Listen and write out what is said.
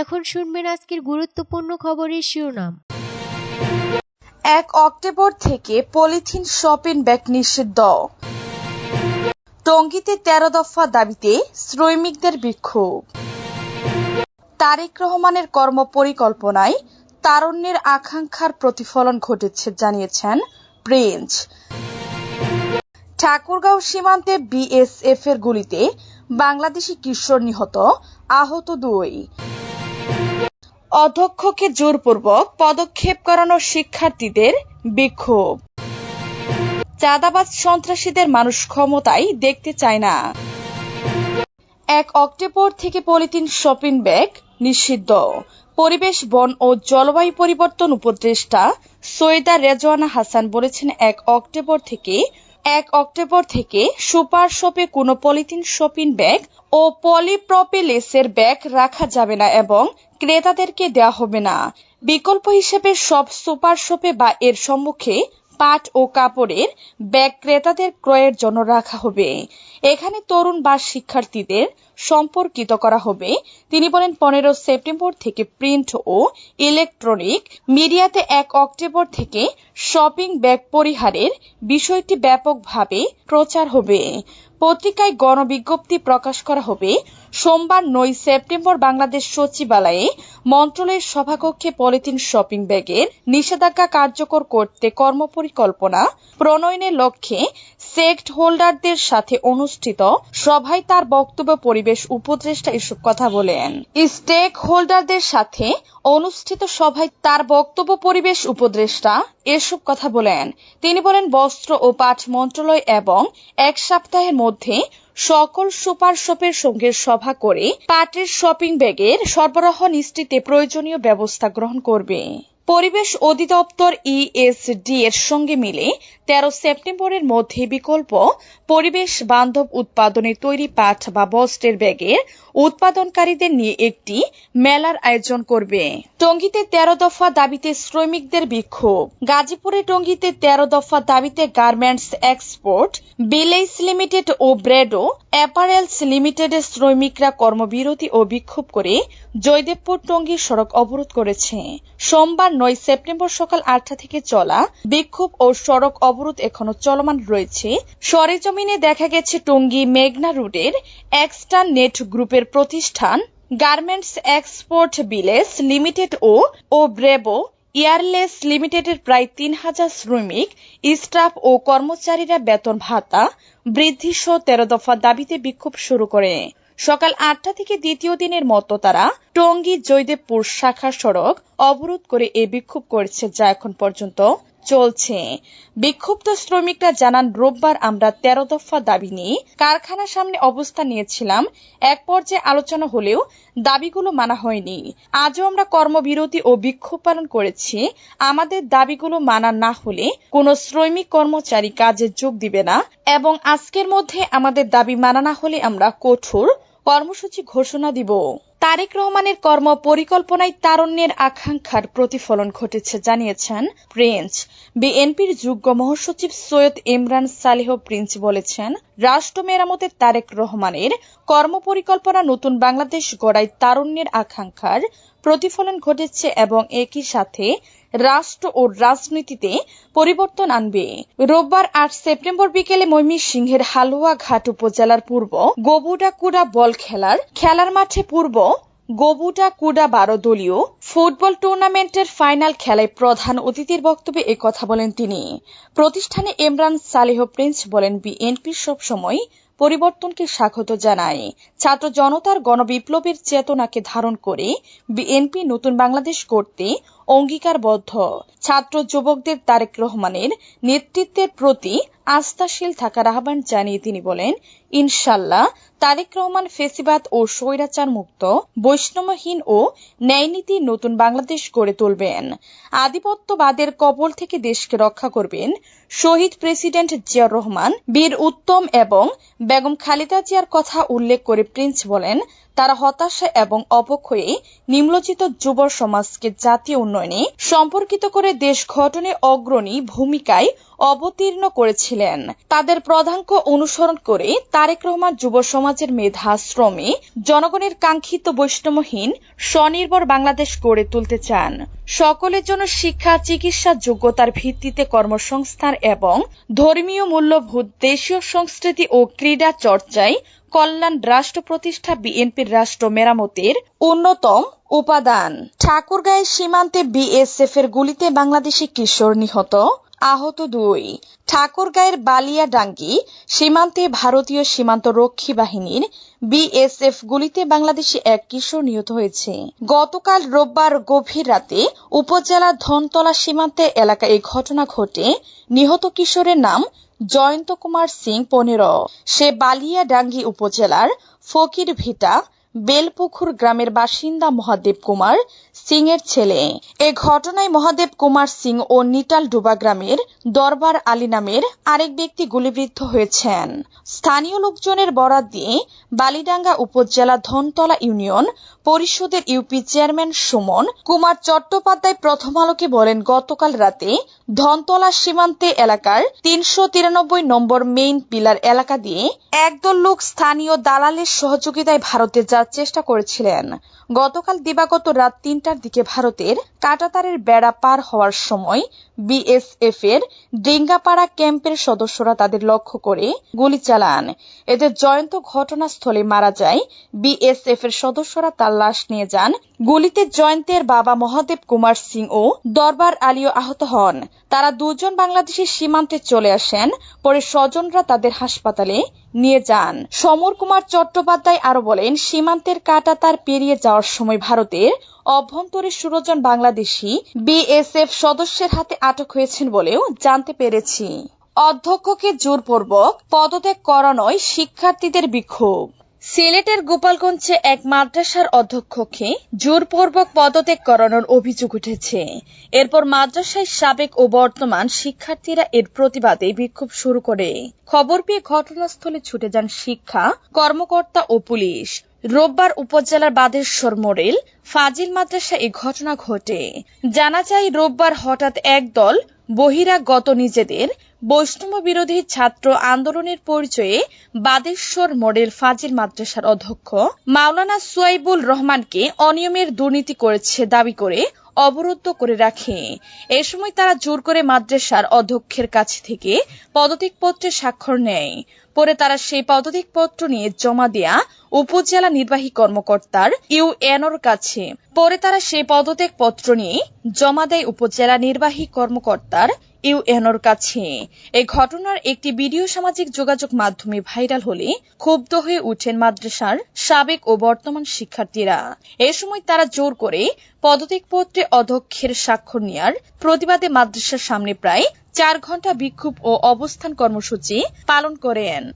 এখন শুনবেন আজকের গুরুত্বপূর্ণ খবরের শিরোনাম। এক অক্টোবর থেকে পলিথিন শপিং ব্যাগ নিষিদ্ধ। টঙ্গীতে তেরো দফা দাবিতে শ্রমিকদের বিক্ষোভ। তারেক রহমানের কর্মপরিকল্পনায় তারণ্যের আকাঙ্ক্ষার প্রতিফলন ঘটেছে, জানিয়েছেন প্রিন্স। ঠাকুরগাঁও সীমান্তে বিএসএফ এর গুলিতে বাংলাদেশি কিশোর নিহত, আহত দুই। অধ্যক্ষকে জোরপূর্বক পদক্ষেপ করানো শিক্ষার্থীদের বিক্ষোভ। চাঁদাবাজ সন্ত্রাসীদের মানুষ ক্ষমতায় দেখতে চায় না। এক অক্টোবর থেকে পলিথিন শপিং ব্যাগ নিষিদ্ধ। পরিবেশ, বন ও জলবায়ু পরিবর্তন উপদেষ্টা সৈয়দা রেজওয়ানা হাসান বলেছেন, এক অক্টোবর থেকে এক অক্টোবর থেকে সুপার শপে কোনো পলিথিন শপিং ব্যাগ ও পলিপ্রপিলেসের ব্যাগ রাখা যাবে না এবং ক্রেতাদেরকে দেওয়া হবে না। বিকল্প হিসেবে সব সুপার শপে বা এর সম্মুখে পাট ও কাপড়ের ব্যাগ ক্রেতাদের ক্রয়ের জন্য রাখা হবে। এখানে তরুণ বা শিক্ষার্থীদের সম্পর্কিত করা হবে। তিনি বলেন, পনেরো সেপ্টেম্বর থেকে প্রিন্ট ও ইলেকট্রনিক মিডিয়াতে এক অক্টোবর থেকে শপিং ব্যাগ পরিহারের বিষয়টি ব্যাপকভাবে প্রচার হবে। পত্রিকায় গণবিজ্ঞপ্তি প্রকাশ করা হবে। সোমবার নয় সেপ্টেম্বর বাংলাদেশ সচিবালয়ে মন্ত্রণালয়ের সভাকক্ষে পলিথিন শপিং ব্যাগের নিষেধাজ্ঞা কার্যকর করতে কর্মপরিকল্পনা প্রণয়নের লক্ষ্যে সেক্ট হোল্ডারদের সাথে অনুষ্ঠিত সভায় তার বক্তব্য, পরিবেশ উপদেষ্টা এসব কথা বলেন। স্টেক হোল্ডারদের সাথে অনুষ্ঠিত সভায় তার বক্তব্য পরিবেশ উপদেষ্টা এসব কথা বলেন। তিনি বলেন, বস্ত্র ও পাট মন্ত্রণালয় এবং এক সপ্তাহের মধ্যে সকল সুপার শপের সঙ্গে সভা করে পাটের শপিং ব্যাগের সরবরাহ নিশ্চিতে প্রয়োজনীয় ব্যবস্থা গ্রহণ করবে। পরিবেশ অধিদপ্তর ইএসডি এর সঙ্গে মিলে তেরো সেপ্টেম্বরের মধ্যে বিকল্প পরিবেশ বান্ধব উৎপাদনে তৈরি পাট বা বস্ত্রের ব্যাগের উৎপাদনকারীদের নিয়ে একটি মেলার আয়োজন করবে। টঙ্গীতে তেরো দফা দাবিতে শ্রমিকদের বিক্ষোভ। গাজীপুরে টঙ্গীতে তেরো দফা দাবিতে গার্মেন্টস এক্সপোর্ট, বিলেইস লিমিটেড ও ব্রেডো, অ্যাপারেলস লিমিটেডের শ্রমিকরা কর্মবিরতি ও বিক্ষোভ করে জয়দেবপুর টঙ্গী সড়ক অবরোধ করেছে। সোমবার নয় সেপ্টেম্বর সকাল আটটা থেকে চলা বিক্ষোভ ও সড়ক অবরোধ এখনও চলমান রয়েছে। সরেজমিনে দেখা গেছে টঙ্গী মেঘনা রুটের এক্সটার নেট গ্রুপের প্রতিষ্ঠান গার্মেন্টস এক্সপোর্ট বিলেস লিমিটেড ও ও ব্রেবো এয়ারলেস লিমিটেডের প্রায় তিন হাজার শ্রমিক, স্টাফ ও কর্মচারীরা বেতন ভাতা বৃদ্ধি সহ তেরো দফা দাবিতে বিক্ষোভ শুরু করে। সকাল আটটা থেকে দ্বিতীয় দিনের মতো তারা টঙ্গী জয়দেবপুর শাখা সড়ক অবরোধ করে এ বিক্ষোভ করেছে যা এখন পর্যন্ত চলছে। বিক্ষুব্ধ শ্রমিকরা জানান, রোববার আমরা তেরো দফা দাবি নিয়ে কারখানার সামনে অবস্থান নিয়েছিলাম। এক পর্যায়ে আলোচনা হলেও দাবিগুলো মানা হয়নি। আজও আমরা কর্মবিরতি ও বিক্ষোভ পালন করেছি। আমাদের দাবিগুলো মানা না হলে কোনো শ্রমিক কর্মচারী কাজে যোগ দিবে না এবং আজকের মধ্যে আমাদের দাবি মানা না হলে আমরা কঠোর কর্মসূচি ঘোষণা দিব। তারেক রহমানের কর্ম পরিকল্পনায় তারণ্যের আকাঙ্ক্ষার প্রতিফলন ঘটেছে, জানিয়েছেন প্রিন্স। বিএনপির যুগ্ম মহাসচিব সৈয়দ ইমরান সালেহ প্রিন্স বলেছেন, রাষ্ট্র মেরামতের তারেক রহমানের কর্মপরিকল্পনা নতুন বাংলাদেশ গড়ায় তারুণ্যের আকাঙ্ক্ষার প্রতিফলন ঘটেছে এবং একই সাথে রাষ্ট্র ও রাজনীতিতে পরিবর্তন আনবে। রোববার আট সেপ্টেম্বর বিকেলে ময়মনসিংহের হালুয়াঘাট উপজেলার পূর্ব গবুডাকুড়া বল খেলার খেলার মাঠে পূর্ব গবুটা কুডা বারো দলীয় ফুটবল টুর্নামেন্টের ফাইনাল খেলায় প্রধান অতিথির বক্তব্যে কথা বলেন তিনি। প্রতিষ্ঠানে ইমরান সালেহ প্রিন্স বলেন, বিএনপি সবসময় পরিবর্তনকে স্বাগত জানায় ছাত্র জনতার গণবিপ্লবের চেতনাকে ধারণ করে বিএনপি নতুন বাংলাদেশ করতে অঙ্গীকারবদ্ধ। ছাত্র যুবকদের তারেক রহমানের নেতৃত্বের প্রতি আস্থাশীল থাকার আহ্বান জানিয়ে তিনি বলেন ইনশাল্লাহ, তারেক রহমান ফেসিবাদ ও স্বৈরাচার মুক্ত, বৈষ্ণবহীন ও ন্যায়নীতি নতুন বাংলাদেশ গড়ে তুলবেন। আধিপত্যবাদের কবল থেকে দেশকে রক্ষা করবেন শহীদ প্রেসিডেন্ট জিয়াউর রহমান, বীর উত্তম এবং বেগম খালেদা জিয়ার কথা উল্লেখ করে প্রিন্স বলেন, তারা হতাশা এবং অবক্ষয়ে নিম্নচিত যুব সমাজকে জাতীয় উন্নয়নে সম্পর্কিত করে দেশ গঠনে অগ্রণী ভূমিকায় অবতীর্ণ করেছিলেন। তাদের প্রধাঙ্ক অনুসরণ করে তারেক রহমান যুব সমাজের মেধা, শ্রমে, জনগণের কাঙ্ক্ষিত বৈষম্যহীন স্বনির্ভর বাংলাদেশ গড়ে তুলতে চান। সকলের জন্য শিক্ষা, চিকিৎসা যোগ্যতার ভিত্তিতে কর্মসংস্থান এবং ধর্মীয় মূল্যবোধ, দেশীয় সংস্কৃতি ও ক্রীড়া চর্চায় কল্যাণ রাষ্ট্র প্রতিষ্ঠা বিএনপির রাষ্ট্র মেরামতের অন্যতম উপাদান। ঠাকুরগাঁয়ের সীমান্তে বিএসএফ এর গুলিতে বাংলাদেশি কিশোর নিহত। আহত দুই। ঠাকুরগাঁয়ের বালিয়াডাঙ্গি সীমান্তে ভারতীয় সীমান্ত রক্ষী বাহিনীর বিএসএফ গুলিতে বাংলাদেশি এক কিশোর নিহত হয়েছে। গতকাল রোববার গভীর রাতে উপজেলার ধনতলা সীমান্তে এলাকায় এই ঘটনা ঘটে। নিহত কিশোরের নাম জয়ন্ত কুমার সিং পনেরো। সে বালিয়াডাঙ্গি উপজেলার ফকির ভিটা বেলপুকুর গ্রামের বাসিন্দা মহাদেব কুমার সিং এর ছেলে। এ ঘটনায় মহাদেব কুমার সিং ও নিটাল ডুবা গ্রামের দরবার আলী নামের আরেক ব্যক্তি গুলিবিদ্ধ হয়েছেন। স্থানীয় লোকজনের বরাত দিয়ে বালিডাঙ্গা উপজেলা ধনতলা ইউনিয়ন পরিষদের ইউপি চেয়ারম্যান সুমন কুমার চট্টোপাধ্যায় প্রথম আলোকে বলেন, গতকাল রাতে ধনতলা সীমান্তে এলাকার তিনশো তিরানব্বই নম্বর মেইন পিলার এলাকা দিয়ে একদল লোক স্থানীয় দালালের সহযোগিতায় ভারতে যাওয়ার চেষ্টা করেছিলেন। গতকাল দিবাগত রাত তিনটার দিকে ভারতের কাটাতারের বেড়া পার হওয়ার সময় বিএসএফ এর ডিঙ্গাপাড়া ক্যাম্পের সদস্যরা তাদের লক্ষ্য করে গুলি চালান। এদের জয়ন্ত ঘটনাস্থলে মারা যায় বিএসএফ এর সদস্যরা, তার লাশ নিয়ে যান গুলিতে জয়ন্তের বাবা মহাদেব কুমার সিং ও দরবার আলীও আহত হন। তারা দুজন বাংলাদেশি সীমান্তে চলে আসেন, পরে স্বজনরা তাদের হাসপাতালে নিয়ে যান। সমর কুমার চট্টোপাধ্যায় আরও বলেন, সীমান্তের কাটাতার পেরিয়ে যাওয়ার সময় ভারতের অভ্যন্তরে ষোলো জন বাংলাদেশি বিএসএফ সদস্যের হাতে আটক হয়েছেন বলেও জানতে পেরেছি। অধ্যক্ষকে জোরপূর্বক পদত্যাগ করানোয় শিক্ষার্থীদের বিক্ষোভ। সিলেটের গোপালগঞ্জে এক মাদ্রাসার অধ্যক্ষকে জোরপূর্বক পদত্যাগ করানোর অভিযোগ উঠেছে। এরপর মাদ্রাসায় সাবেক ও বর্তমান শিক্ষার্থীরা এর প্রতিবাদে বিক্ষোভ শুরু করে। খবর পেয়ে ঘটনাস্থলে ছুটে যান শিক্ষা, কর্মকর্তা ও পুলিশ। রোববার উপজেলার বাদেশ্বর মোড়েল ফাজিল মাদ্রাসা এই ঘটনা ঘটে। জানা যায়, রোববার হঠাৎ একদল বহিরাগত নিজেদের বৈষ্ণব বিরোধী ছাত্র আন্দোলনের পরিচয়ে বাদেশ্বর মডেল ফাজিল মাদ্রাসার অধ্যক্ষ মাওলানা সুয়াইবুল রহমানকে অনিয়মের দুর্নীতি করেছে দাবি করে অবরুদ্ধ করে রাখে। এ সময় তারা জোর করে মাদ্রাসার অধ্যক্ষের কাছ থেকে পদত্যাগপত্রে স্বাক্ষর নেয়। পরে তারা সেই পদত্যাগপত্র নিয়ে জমা দেয়া উপজেলা নির্বাহী কর্মকর্তার ইউএনওর কাছে। পরে তারা সেই পদত্যাগপত্র নিয়ে জমা দেয় উপজেলা নির্বাহী কর্মকর্তার ইউএনওর কাছে। এই ঘটনার একটি ভিডিও সামাজিক যোগাযোগ মাধ্যমে ভাইরাল হলে ক্ষুব্ধ হয়ে উঠেন মাদ্রাসার সাবেক ও বর্তমান শিক্ষার্থীরা। এ সময় তারা জোর করে পদত্যাগপত্রে অধ্যক্ষের স্বাক্ষর নেয়ার প্রতিবাদে মাদ্রাসার সামনে প্রায় চার ঘণ্টা বিক্ষোভ ও অবস্থান কর্মসূচি পালন করেন।